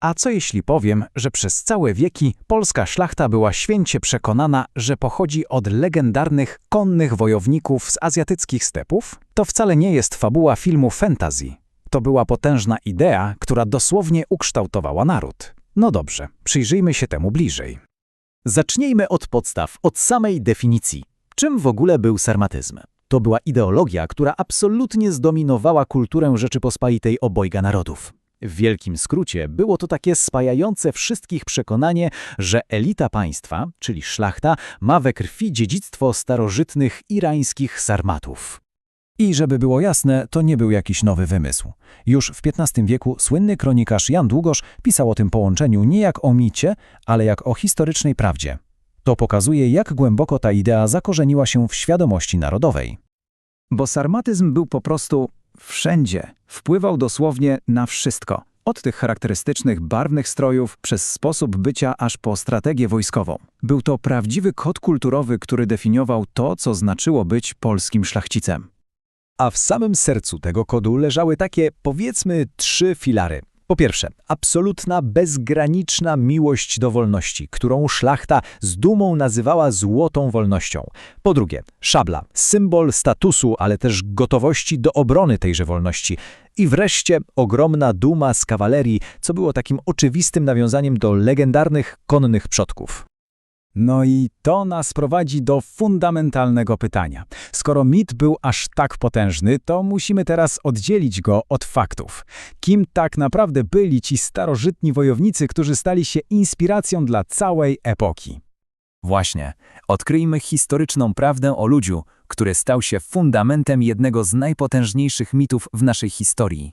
A co jeśli powiem, że przez całe wieki polska szlachta była święcie przekonana, że pochodzi od legendarnych konnych wojowników z azjatyckich stepów? To wcale nie jest fabuła filmu fantasy. To była potężna idea, która dosłownie ukształtowała naród. No dobrze, przyjrzyjmy się temu bliżej. Zacznijmy od podstaw, od samej definicji. Czym w ogóle był sarmatyzm? To była ideologia, która absolutnie zdominowała kulturę Rzeczypospolitej obojga narodów. W wielkim skrócie było to takie spajające wszystkich przekonanie, że elita państwa, czyli szlachta, ma we krwi dziedzictwo starożytnych irańskich sarmatów. I żeby było jasne, to nie był jakiś nowy wymysł. Już w XV wieku słynny kronikarz Jan Długosz pisał o tym połączeniu nie jak o micie, ale jak o historycznej prawdzie. To pokazuje, jak głęboko ta idea zakorzeniła się w świadomości narodowej. Bo sarmatyzm był po prostu wszędzie. Wpływał dosłownie na wszystko. Od tych charakterystycznych barwnych strojów, przez sposób bycia, aż po strategię wojskową. Był to prawdziwy kod kulturowy, który definiował to, co znaczyło być polskim szlachcicem. A w samym sercu tego kodu leżały takie, powiedzmy, trzy filary. Po pierwsze, absolutna, bezgraniczna miłość do wolności, którą szlachta z dumą nazywała złotą wolnością. Po drugie, szabla, symbol statusu, ale też gotowości do obrony tejże wolności. I wreszcie ogromna duma z kawalerii, co było takim oczywistym nawiązaniem do legendarnych konnych przodków. No i to nas prowadzi do fundamentalnego pytania. Skoro mit był aż tak potężny, to musimy teraz oddzielić go od faktów. Kim tak naprawdę byli ci starożytni wojownicy, którzy stali się inspiracją dla całej epoki? Właśnie, odkryjmy historyczną prawdę o ludziu, który stał się fundamentem jednego z najpotężniejszych mitów w naszej historii.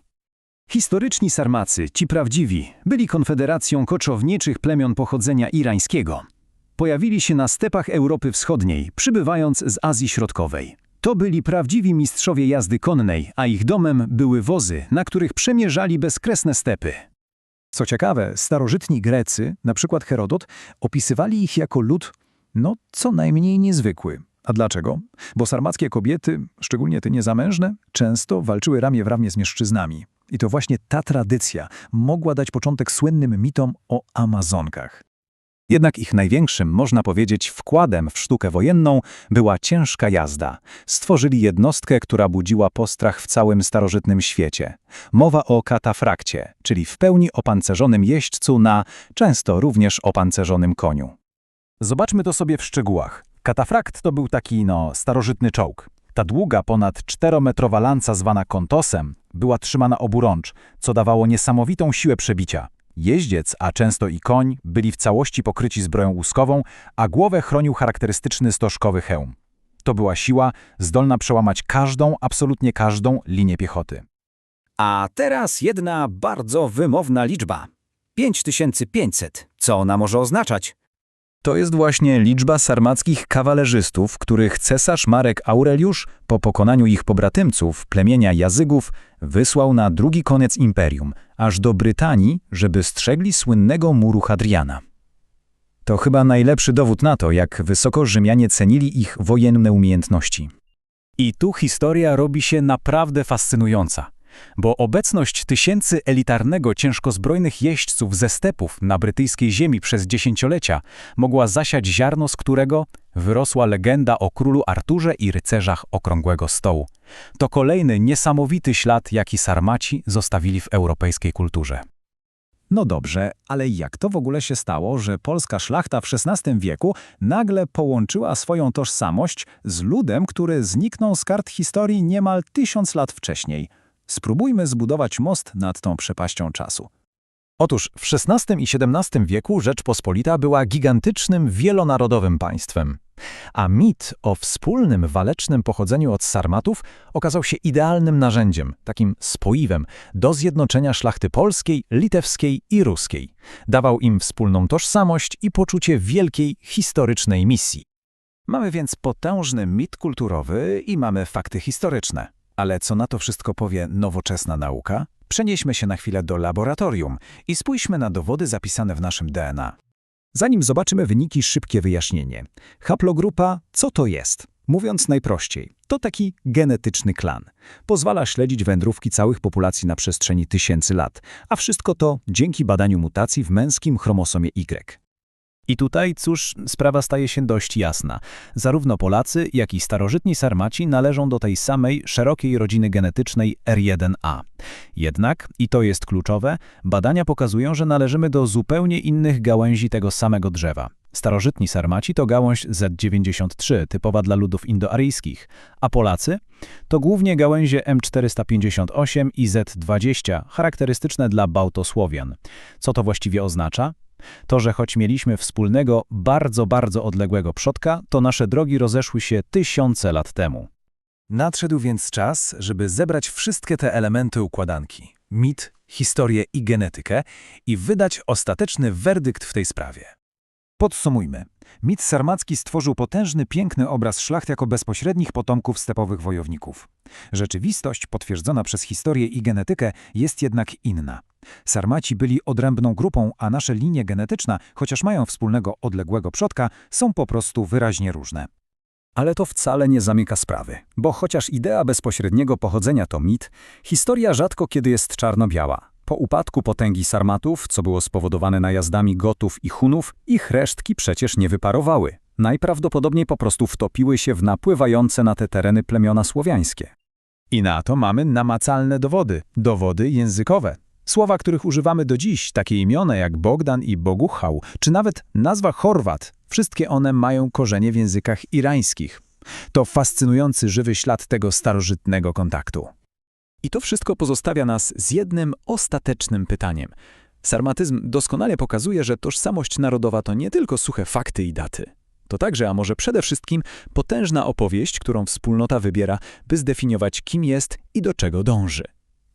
Historyczni Sarmacy, ci prawdziwi, byli konfederacją koczowniczych plemion pochodzenia irańskiego. Pojawili się na stepach Europy Wschodniej, przybywając z Azji Środkowej. To byli prawdziwi mistrzowie jazdy konnej, a ich domem były wozy, na których przemierzali bezkresne stepy. Co ciekawe, starożytni Grecy, na przykład Herodot, opisywali ich jako lud, no co najmniej niezwykły. A dlaczego? Bo sarmackie kobiety, szczególnie te niezamężne, często walczyły ramię w ramię z mężczyznami. I to właśnie ta tradycja mogła dać początek słynnym mitom o Amazonkach. Jednak ich największym, można powiedzieć, wkładem w sztukę wojenną była ciężka jazda. Stworzyli jednostkę, która budziła postrach w całym starożytnym świecie. Mowa o katafrakcie, czyli w pełni opancerzonym jeźdźcu na, często również opancerzonym koniu. Zobaczmy to sobie w szczegółach. Katafrakt to był taki, no, starożytny czołg. Ta długa, ponad czterometrowa lanca zwana kontosem była trzymana oburącz, co dawało niesamowitą siłę przebicia. Jeździec, a często i koń, byli w całości pokryci zbroją łuskową, a głowę chronił charakterystyczny stożkowy hełm. To była siła zdolna przełamać każdą, absolutnie każdą linię piechoty. A teraz jedna bardzo wymowna liczba. 5500. Co ona może oznaczać? To jest właśnie liczba sarmackich kawalerzystów, których cesarz Marek Aureliusz po pokonaniu ich pobratymców, plemienia Jazygów, wysłał na drugi koniec imperium, aż do Brytanii, żeby strzegli słynnego muru Hadriana. To chyba najlepszy dowód na to, jak wysoko Rzymianie cenili ich wojenne umiejętności. I tu historia robi się naprawdę fascynująca bo obecność tysięcy elitarnego ciężkozbrojnych jeźdźców ze stepów na brytyjskiej ziemi przez dziesięciolecia mogła zasiać ziarno, z którego wyrosła legenda o królu Arturze i rycerzach Okrągłego Stołu. To kolejny niesamowity ślad, jaki Sarmaci zostawili w europejskiej kulturze. No dobrze, ale jak to w ogóle się stało, że polska szlachta w XVI wieku nagle połączyła swoją tożsamość z ludem, który zniknął z kart historii niemal tysiąc lat wcześniej – Spróbujmy zbudować most nad tą przepaścią czasu. Otóż w XVI i XVII wieku Rzeczpospolita była gigantycznym, wielonarodowym państwem. A mit o wspólnym walecznym pochodzeniu od Sarmatów okazał się idealnym narzędziem, takim spoiwem, do zjednoczenia szlachty polskiej, litewskiej i ruskiej. Dawał im wspólną tożsamość i poczucie wielkiej, historycznej misji. Mamy więc potężny mit kulturowy i mamy fakty historyczne. Ale co na to wszystko powie nowoczesna nauka? Przenieśmy się na chwilę do laboratorium i spójrzmy na dowody zapisane w naszym DNA. Zanim zobaczymy wyniki, szybkie wyjaśnienie. Haplogrupa, co to jest? Mówiąc najprościej, to taki genetyczny klan. Pozwala śledzić wędrówki całych populacji na przestrzeni tysięcy lat, a wszystko to dzięki badaniu mutacji w męskim chromosomie Y. I tutaj, cóż, sprawa staje się dość jasna. Zarówno Polacy, jak i starożytni Sarmaci należą do tej samej szerokiej rodziny genetycznej R1A. Jednak, i to jest kluczowe, badania pokazują, że należymy do zupełnie innych gałęzi tego samego drzewa. Starożytni Sarmaci to gałąź Z93, typowa dla ludów indoaryjskich, a Polacy to głównie gałęzie M458 i Z20, charakterystyczne dla Bałtosłowian. Co to właściwie oznacza? To, że choć mieliśmy wspólnego, bardzo, bardzo odległego przodka, to nasze drogi rozeszły się tysiące lat temu. Nadszedł więc czas, żeby zebrać wszystkie te elementy układanki mit, historię i genetykę i wydać ostateczny werdykt w tej sprawie. Podsumujmy. Mit sarmacki stworzył potężny, piękny obraz szlacht jako bezpośrednich potomków stepowych wojowników. Rzeczywistość, potwierdzona przez historię i genetykę, jest jednak inna. Sarmaci byli odrębną grupą, a nasze linie genetyczne, chociaż mają wspólnego odległego przodka, są po prostu wyraźnie różne. Ale to wcale nie zamyka sprawy, bo chociaż idea bezpośredniego pochodzenia to mit, historia rzadko kiedy jest czarno-biała. Po upadku potęgi Sarmatów, co było spowodowane najazdami Gotów i Hunów, ich resztki przecież nie wyparowały. Najprawdopodobniej po prostu wtopiły się w napływające na te tereny plemiona słowiańskie. I na to mamy namacalne dowody, dowody językowe. Słowa, których używamy do dziś, takie imiona jak Bogdan i Boguchał, czy nawet nazwa Chorwat, wszystkie one mają korzenie w językach irańskich. To fascynujący żywy ślad tego starożytnego kontaktu. I to wszystko pozostawia nas z jednym ostatecznym pytaniem. Sarmatyzm doskonale pokazuje, że tożsamość narodowa to nie tylko suche fakty i daty. To także, a może przede wszystkim, potężna opowieść, którą wspólnota wybiera, by zdefiniować, kim jest i do czego dąży.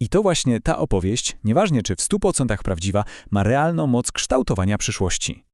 I to właśnie ta opowieść, nieważnie czy w 100% prawdziwa, ma realną moc kształtowania przyszłości.